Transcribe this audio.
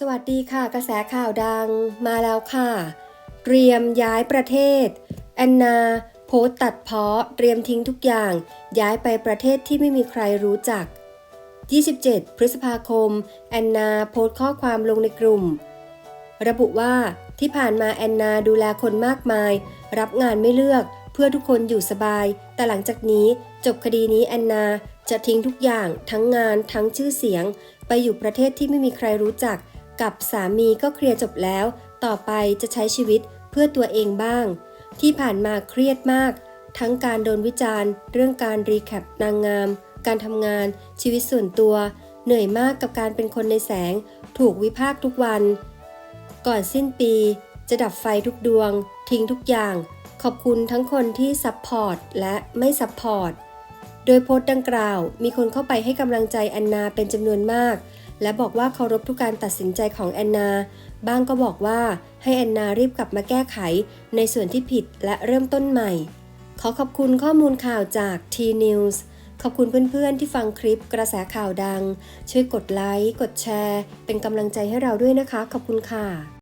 สวัสดีค่ะ กระแสข่าวดังมาแล้วค่ะ เตรียมย้ายประเทศ แอนนา โพสตัดเพาะเตรียมทิ้งทุกอย่าง ย้ายไปประเทศที่ไม่มีใครรู้จัก 27 พฤษภาคม แอนนาโพสต์ข้อความลงในกลุ่ม ระบุว่าที่ผ่านมาแอนนาดูแลคนมากมาย รับงานไม่เลือกเพื่อทุกคนอยู่สบาย แต่หลังจากนี้จบคดีนี้แอนนาจะทิ้งทุกอย่างทั้งงานทั้งชื่อเสียง ไปอยู่ประเทศที่ไม่มีใครรู้จัก กับสามีก็เคลียร์จบแล้ว ต่อไปจะใช้ชีวิตเพื่อตัวเองบ้าง ที่ผ่านมาเครียดมาก ทั้งการโดนวิจารณ์ เรื่องการรีแคปนางงาม การทำงาน ชีวิตส่วนตัว เหนื่อยมากกับการเป็นคนในแสง ถูกวิพากษ์ทุกวัน ก่อนสิ้นปี จะดับไฟทุกดวง ทิ้งทุกอย่าง ขอบคุณทั้งคนที่ซัพพอร์ตและไม่ซัพพอร์ตโดยโพสต์ดังกล่าว มีคนเข้าไปให้กำลังใจแอนนาเป็นจำนวนมาก และบอกว่าเคารพทุกการตัดสินใจของแอนนา บ้างก็บอกว่าให้แอนนารีบกลับมาแก้ไข ในส่วนที่ผิดและเริ่มต้นใหม่ ขอขอบคุณข้อมูลข่าวจาก T News ขอบคุณเพื่อนๆ ที่ฟังคลิปกระแสข่าวดัง ช่วยกดไลค์ กดแชร์ เป็นกำลังใจให้เราด้วยนะคะ ขอบคุณค่ะ